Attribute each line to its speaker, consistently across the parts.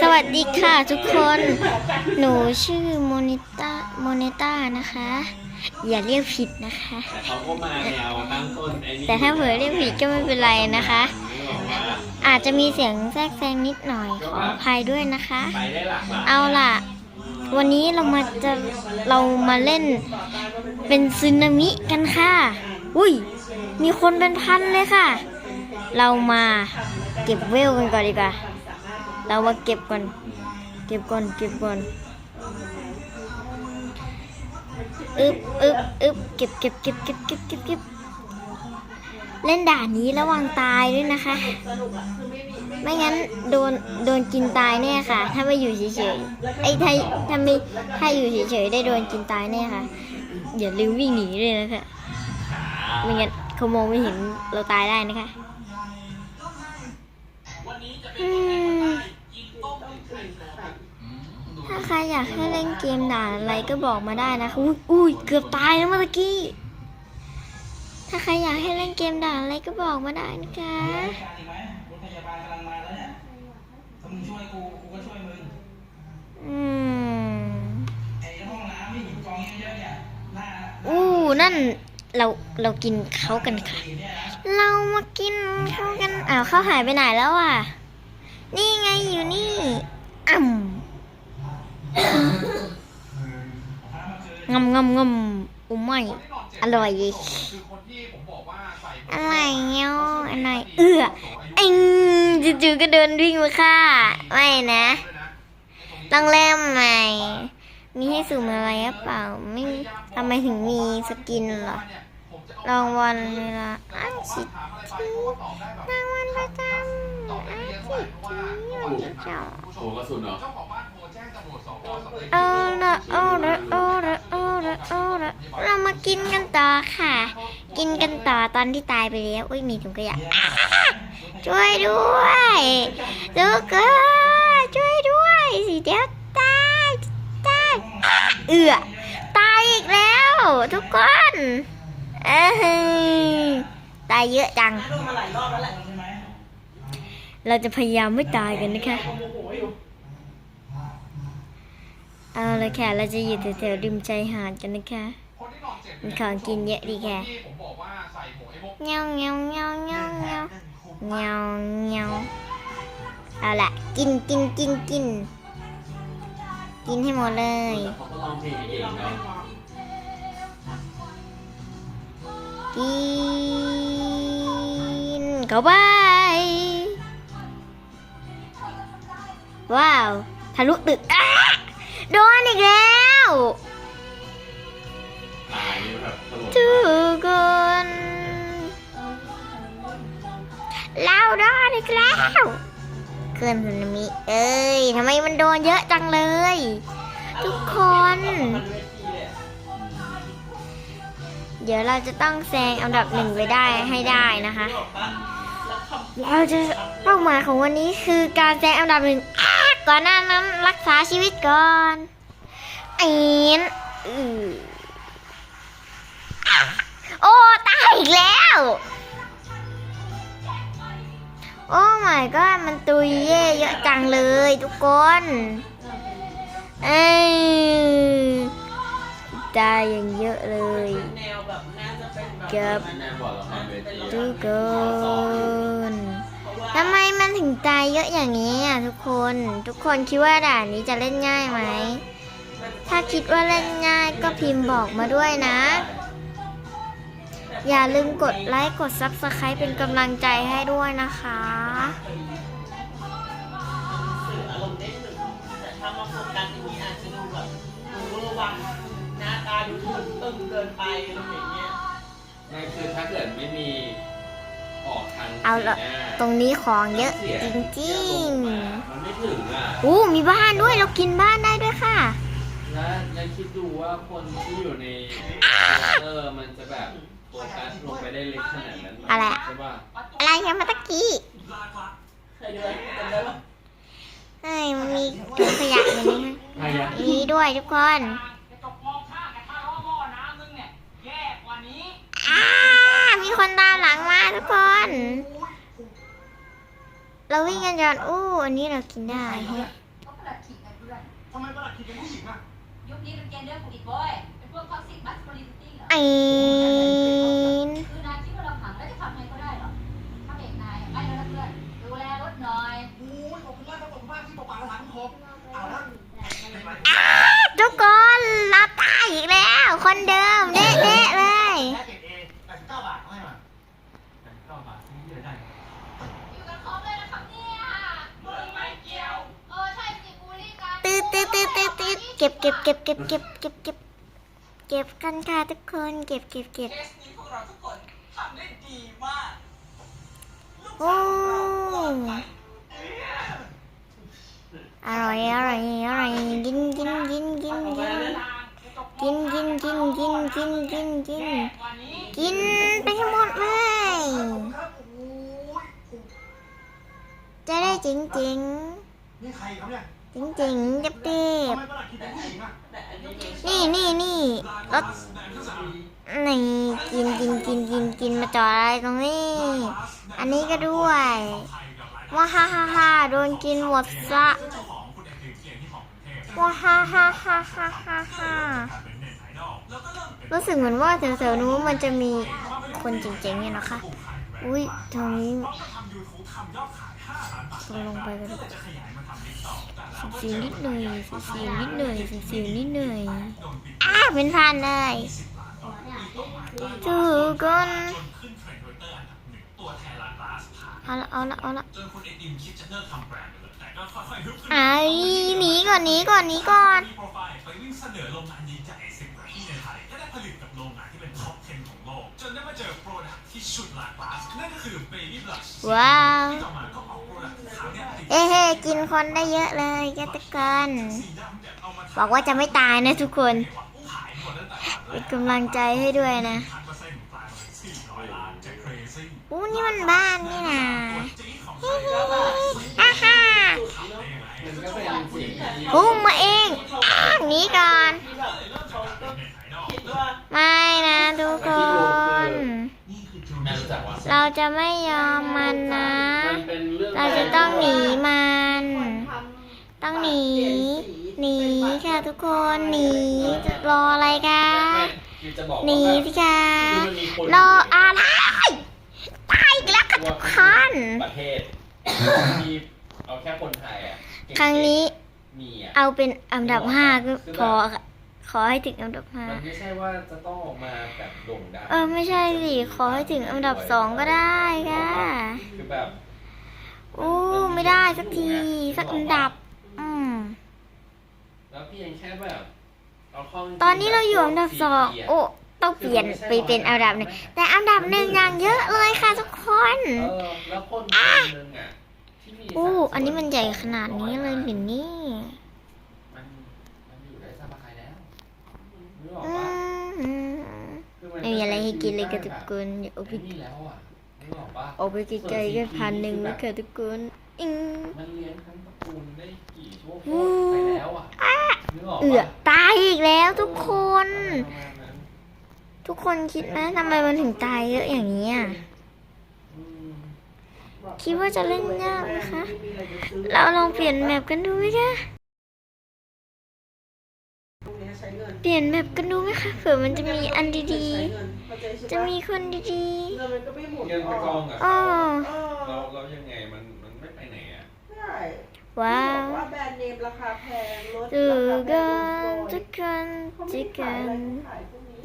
Speaker 1: สวัสดีค่ะทุกคน หนูชื่อโมนิต้าโมเนต้านะคะ อย่าเรียกผิดนะคะ
Speaker 2: แต่เขาก็มาแนวตั้งต้นไอ้นี่
Speaker 1: แต่ถ้าเผลอเรียกผิดก็ไม่เป็นไรนะคะ อาจจะมีเสียงแทรกแซงนิดหน่อยขออภัยด้วยนะคะ
Speaker 2: ไปได้หลากหลาย
Speaker 1: เอาล่ะ วันนี้เรามาจะเรามาเล่นเป็นซึนามิกันค่ะ อุ้ย มีคนเป็นพันเลยค่ะ เรามาเก็บเวลกันก่อนดีกว่า เรามาเก็บก่อน เก็บก่อน เก็บก่อนอึบอึบอึบเก็บเก็บเก็บเก็บเก็บเก็บเก็บเล่นด่านนี้ระวังตายด้วยนะคะ ไม่งั้นโดนโดนกินตายแน่ค่ะ ถ้าไม่อยู่เฉยๆไอ้ถ้าถ้าไม่ถ้าอยู่เฉยๆได้โดนกินตายแน่ค่ะ อย่าลืมวิ่งหนีเลยนะคะ ไม่งั้นเขามองไม่เห็นเราตายได้นะคะ อยากให้เล่นเกมด่านอะไรก็บอกมาได้นะคะอุ้ยอุ้ยเกือบตายแล้วเมื่อกี้ ถ้าใครอยากให้เล่นเกมด่านอะไรก็บอกมาได้นะคะ
Speaker 3: อืม
Speaker 1: อู้
Speaker 3: นั่นเรา
Speaker 1: เรากินเขากันค่ะ
Speaker 3: เนี่ยนะ
Speaker 1: เรามากินเขากันอ้าวเขาหายไปไหนแล้วอะ นี่ไงอยู่นี่อ่ำ งำงำงำอุ้มไม่อร่อยอะไรเงี้ยอะไรเอื้ออ็งจู่ๆก็เดินวิ่งมาค่ะไม่นะต้องเริ่มใหม่ มีให้สุ่มอะไรหรือเปล่า ไม่ทำไมถึงมีสกินเหรอรางวัลเวลาอ้างสิทธิรางวัลประจำอ้างสิทธิวันเจ้า
Speaker 2: โอ้กระสุนเหรอ
Speaker 1: กินกันต่อค่ะ กินกันต่อตอนที่ตายไปแล้วอุ้ยมีถุงขยะอ้าช่วยด้วยทุกคนช่วยด้วยสิเดี๋ยวตายตายเอือตายอีกแล้ว ทุกคนเอ้ยตายเยอะจัง เราจะพยายามไม่ตายกันนะคะเอาลยค่ะ เราจะอยู่แถวๆริมชายหาดกันนะคะ มีของกินเยอะดีค่ะเงี้ยวเงี้ยวเงี้ยวเงี้ยวเงี้ยวเงี้ยวเงี้ยวเอาละกินกินกินกิน กินให้หมดเลย
Speaker 2: เขาก็ลองเพลงเองเนาะ
Speaker 1: กินเข้าไป ว้าวทะลุตึกอ้าโดนอีกแล้ว ทุกคนเราโดนอีกแล้วเกินสึนามิเอ้ยทำไมมันโดนเยอะจังเลย ทุกคน
Speaker 3: เดี๋
Speaker 1: ยวเราจะต้องแซงอันดับหนึ่งไปได้ให้ได้นะคะ เราจะเป้าหมายของวันนี้คือการแซงอันดับหนึ่งก่อนหน้านั้นรักษาชีวิตก่อนอ้นอือ โอ้ตายอีกแล้ว โอ้ my god มันตุยเย่เยอะจังเลยทุกคนเอ้ตายอย่างเยอะเลย
Speaker 3: เป็บบ
Speaker 1: เกือบ
Speaker 2: แน่บอกเรามาเวที
Speaker 1: ทุกคนทำไมมันถึงตายเยอะอย่างนี้อะทุกคน ทุกคนคิดว่าด่านนี้จะเล่นง่ายไหม ถ้าคิดว่าเล่นง่ายก็พิมพ์บอกมาด้วยนะ อย่าลืมกดไลค์ กด Subscribe เป็นกำลังใจให้ด้วยนะคะ
Speaker 3: สื่ออารมณ์ได้ถึงแต่ถ้ามาโฟกัสอย่างนี้อาจจะดูแบบดูเวอร์วังหน้าตาดูตึงตึงเกินไปอะไรอย่างเงี้ย
Speaker 2: นั่นคือถ้าเกิดไม่มีออกทาง
Speaker 1: เอาละ
Speaker 2: สีหน้า
Speaker 1: ตรงนี้ของเยอะ
Speaker 2: สี
Speaker 1: จริง
Speaker 2: มันไม่ถึงอะ
Speaker 1: ๆอู้มีบ้านด้วย เรากินบ้านได้ด้วยค่ะ
Speaker 2: แล้วแล้วคิดดูว่าคนที่อยู่ในเออมันจะแบบ โฟกัสลงไปได้ลึกขนาดนั้นห
Speaker 1: อะไรอะ
Speaker 2: ใช่ป่ะ
Speaker 1: อะไรคะเมื่อตะกี้
Speaker 3: เคยดูไหมจำได้ปะ
Speaker 1: เฮ้ยมันมีถุงขยะอย่างนี้นะ
Speaker 2: ใครอะ
Speaker 1: มีด้วยทุกคนอ่ามีคนตามหลังมาทุกคน เราวิ่งกันจนอู้อันนี้เรากินได้แฮะ
Speaker 4: ก็ประหลัดขิกไงเพื่อน
Speaker 5: ทำไมประหลัดขีดเป็นผู้หญิงอะ
Speaker 4: ยุคนี้เป็นเจนเดอร์ฟรีบอยเป็นพวกท็อกซิกมัสคูลิตี้เหรอ
Speaker 1: ไอ้น
Speaker 4: อไอ้
Speaker 5: ทุกคน
Speaker 1: เราตายอีกแล้ว คนเดิมเด๊ะเด๊ะ
Speaker 4: เลย
Speaker 1: ตืดตืดตืดตืดเก็บเก็บเก็บเก็บเก็บเก็บเก็บ เก็บกันค่ะทุกคน เก็บเก็บเก็บ
Speaker 3: เคสนี้พวกเราทุกคนทำได้ดีมาก
Speaker 1: โอ้อร่อยอร่อยอร่อยกินกินกินกินกินกินกินกินกินกินกินกิน
Speaker 3: วันนี้
Speaker 1: กินไปให้หมดเลย
Speaker 5: ครับโอ้ย
Speaker 1: จะได้จริงจริง
Speaker 5: นี่ใครครับเนี่ย
Speaker 1: จริงจริงๆเจ็บเจ็บนี่นี่นี่รถนี่กินกินกินกินกินมาจอดอะไรตรงนี้ อันนี้ก็ด้วยว้าฮ่าฮ่าฮ่าโดนกินหมดซะว้าฮ่าฮ่าฮ่าฮ่าฮ่าฮ่ารู้สึกเหมือนว่าแถวๆนู้นมันจะมีคนเจ๋งๆเนี่ยนะคะ อุ้ยตรงนี้ลงไปกัน สีนิดหน่อยสีนิดหน่อยสีนิดหน่อยอ้าเป็นพันเลยทุกคนเอาละเอาละเอาละไอ้หนีก่อนหนีก่อนหนีก่อน
Speaker 6: มีโปรไฟล์ไปวิ่งเสนอโรงงานดีจากไอซิมที่ในไทยก็ได้ผลิตกับโรงงานที่เป็นท็อป 10 ของโลก จนได้มาเจอโปรดักที่ชุดลาคลาสนั่นก็คือ Baby Blush
Speaker 1: ว้าว
Speaker 6: ที่ต่อมาก็ออกโปรดักขาว เอ้
Speaker 1: เฮกินคนได้เยอะเลยกตะกัน
Speaker 6: บอ
Speaker 1: กว่าจะไม่ตายนะทุกคนเป็นกำลังใจให้ด้วยนะ
Speaker 6: อู้นี่มัน
Speaker 1: บ้านนี่นะฮ่าฮ่าพุ่งมาเองหนีก่อน ไม่นะทุกคน เราจะไม่ยอมมันนะ
Speaker 2: มันเป็นเรื่อง
Speaker 1: เราจะต้องหนีมัน
Speaker 3: ท
Speaker 1: ต้องหนี หนีค่ะทุกคน หนีจะรออะไรกั
Speaker 2: ไม่
Speaker 1: น
Speaker 2: คือจะบอก
Speaker 1: หนี
Speaker 2: ว่าแบบ
Speaker 1: สิคะ
Speaker 2: คือมันมีคน
Speaker 1: รออะไรตายอีกแล้วค่ะทุกคน
Speaker 2: ประเทศมีเอาแค่คนไทยอะเก่งๆ
Speaker 1: ครั้งนี้
Speaker 2: มีอะ
Speaker 1: เอาเป็นอันดับห้าก็พอค่ะ ขอให้ถึงอันดับห้า
Speaker 2: มันไม่ใช่ว่าจะต้องออกมาแบบโด่งดัง
Speaker 1: เออไม่ใช่สิขอให้ถึงอันดับสองก็ได้ค่ะ
Speaker 2: คือแบบ
Speaker 1: โอ้ไม่ได้สักทีสักอันดับ อืม
Speaker 2: แล้วเพียงแค่แบบเอาเข้าจงๆ
Speaker 1: ตอนนี้เราอยู่อันดับสอง
Speaker 2: แบบ
Speaker 1: โอ้ต้องเปลี่ยนไปเป็นอันดับหนึ่งแต่อันดับหนึ่งอย่างเยอะเลยค่ะทุกคน
Speaker 2: เออแล้วคนคนหนึงอะที่มี
Speaker 1: โอ้
Speaker 2: สาม
Speaker 1: อันนี้มันใหญ่ขนาดนี้เลยหรือนี่
Speaker 2: มันมันอยู่ได้สบายแล้ว นึกออก
Speaker 1: อื
Speaker 2: ปะ
Speaker 1: ม
Speaker 2: คือ
Speaker 1: ไม่มีอะไรให้กินเลยกับทุกคนอย่าเอาไป
Speaker 2: ไอ้นี่แล้วอะนึกออกปะ
Speaker 1: เอาไปไกลๆก็พันหนึ่งแล้วค่ะทุกคนอิง
Speaker 2: มันเลี้ยงทั้งตระกูลได้กี่ชั่วโค
Speaker 1: อู้
Speaker 2: ตรไปแล้วอะนึกออก
Speaker 1: เอือ
Speaker 2: ปะ
Speaker 1: ตายอีกแล้วทุกคน
Speaker 2: ประมาณนั้น
Speaker 1: ทุกคนคิดไหมทำไมมันถึงตายเยอะอย่างนี้อะ
Speaker 2: อืมำ
Speaker 1: คิดว่าจะเล่นยากไหมคะ
Speaker 3: มีอะไรจะซื้อ
Speaker 1: เราลองเปลี่ยนแมปกันดูไหมคะ
Speaker 3: พวกเนี้ย ใช้เงิน
Speaker 1: เปลี่ยนแมปกันดูไหมคะเผื่อมันจะมีอันดี
Speaker 3: ใช้เงินเข้าใจ
Speaker 1: ๆ
Speaker 3: ใช่
Speaker 1: จะ
Speaker 3: ปะ
Speaker 1: มีคนดี
Speaker 3: เงินมันก็ไม่หมุน
Speaker 2: เงินไปกองกับ
Speaker 1: ๆอ๋อ
Speaker 2: เขา
Speaker 3: เออ
Speaker 2: เราเรายังไงมันมันไม่ไปไหนอะ
Speaker 3: ใช่
Speaker 1: ว้า
Speaker 3: บ
Speaker 1: ว
Speaker 3: อกว่าแบรนด์เนมราคาแพงลด
Speaker 1: ดู
Speaker 3: ราคาแพ
Speaker 1: กั
Speaker 3: ง
Speaker 1: นทุกคน
Speaker 3: เขา
Speaker 1: ทุ
Speaker 3: ไม่
Speaker 1: ก
Speaker 3: ได้
Speaker 1: ค
Speaker 3: ขายอะไร
Speaker 1: น
Speaker 3: เขาขายพวกนี้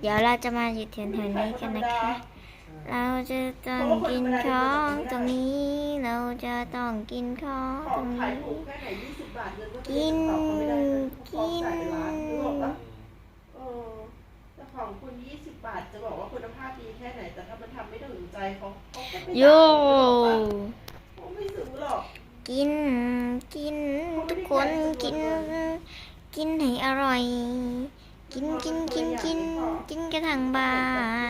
Speaker 1: เดี๋ยวเราจะมาอยู่แถวๆนี้กันนะคะ เราจะต้องกินของตรงนี้ เราจะต้องกินของ
Speaker 3: ข
Speaker 1: ต
Speaker 3: อ
Speaker 1: รงง
Speaker 3: ขาย
Speaker 1: นี้
Speaker 3: ถูกแค่ไหนยี่สิบบาทเงินก็
Speaker 1: กิน
Speaker 3: ตอบเขาไม่ได้ เลยเขา
Speaker 1: กิน
Speaker 3: จ่ายเป็นล้านนึกออกปะเออแต่ของคุณยี่สิบบาทจะบอกว่าคุณภาพดีแค่ไหน แต่ถ้ามันทำไม่ถึงใจเขาเขาก็ไม่
Speaker 1: โย
Speaker 3: เขาไม่ซื้อหรอก
Speaker 1: กิน กิน ทุกคนกิน กินให้อร่อย กินกินกินกินกินกระทั่งบ้า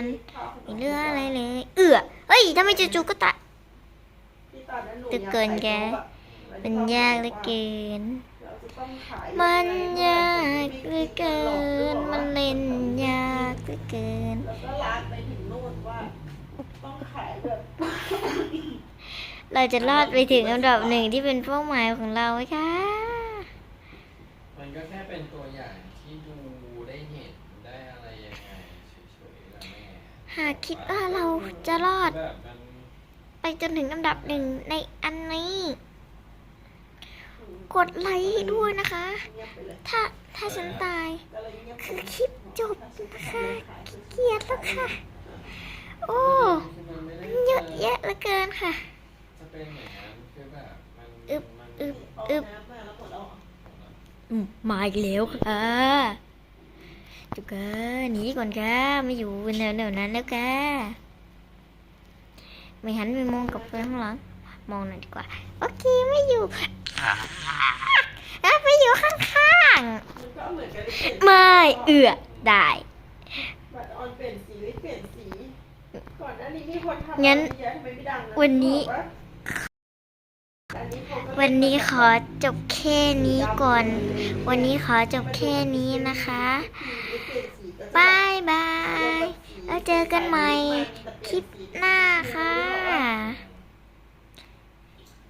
Speaker 1: นไม่เหลืออะไรเลย เอือเฮ้ยทำไมจู่ๆก็ตาย
Speaker 3: ที่ตอนนั้นหนู
Speaker 1: ตึกเกินแก มันยากเหลือเกิน
Speaker 3: เราจะต้องขาย
Speaker 1: มันยากเหลือเกิน มันเล่นยากเหลือเกิน
Speaker 3: แล้วก็ร้านไปถึงนู่นว่าต้องขายแบบ
Speaker 1: เราจะรอดไปถึงอันดับหนึ่งที่เป็นเป้าหมายของเราไหมคะ
Speaker 2: มันก็แค่เป็นตัวอย่างที่ดูได้เห็นได้อะไรยังไงเฉยๆแล้วแม่
Speaker 1: หากคิดว่าเราจะรอด
Speaker 2: แบบมัน
Speaker 1: ไปจนถึงอันดับหนึ่งในอันนี้ กดไลค์ให้ด้วยนะคะ ถ้าถ้าฉันตาย คือคลิปจบนะคะเกียจแล้วค่ะ โอ้
Speaker 2: มัน
Speaker 1: เยอะแยะเหลือเกินค่ะ
Speaker 2: อึบ
Speaker 1: อึบอึบ
Speaker 3: มาอี
Speaker 1: กแล้วค่ะจุกะหนีก่อนค่ะไม่อยู่แนวๆนั้นแล้วค่ะไม่หันไปมองกับไปข้างหลังมองหน่อยดีกว่า โอเคไม่อยู่ อะไปอยู่ข้าง
Speaker 3: มันก็เหมือนกันเลยเปลี่ยน
Speaker 1: ๆไม่เอือได้
Speaker 3: บัตรออนเปลี่ยนสีไม่เปลี่ยนสี ก่อนหน้านี้มีคนทำ
Speaker 1: งั้น
Speaker 3: อะไรเยอะทำไมไม่ดังะ
Speaker 1: วันนี้
Speaker 3: บอกาอันนี้เขาก็
Speaker 1: วันนี้ขอจบแค่นี้ก่อน วันนี้ขอจบแค่นี้นะคะ
Speaker 3: ไม่เปลี่ยนสีก็จะ
Speaker 1: บายบาย แล้วเจอกันใหม่คลิปหน้าค่ะ
Speaker 3: แล้วก็ยัง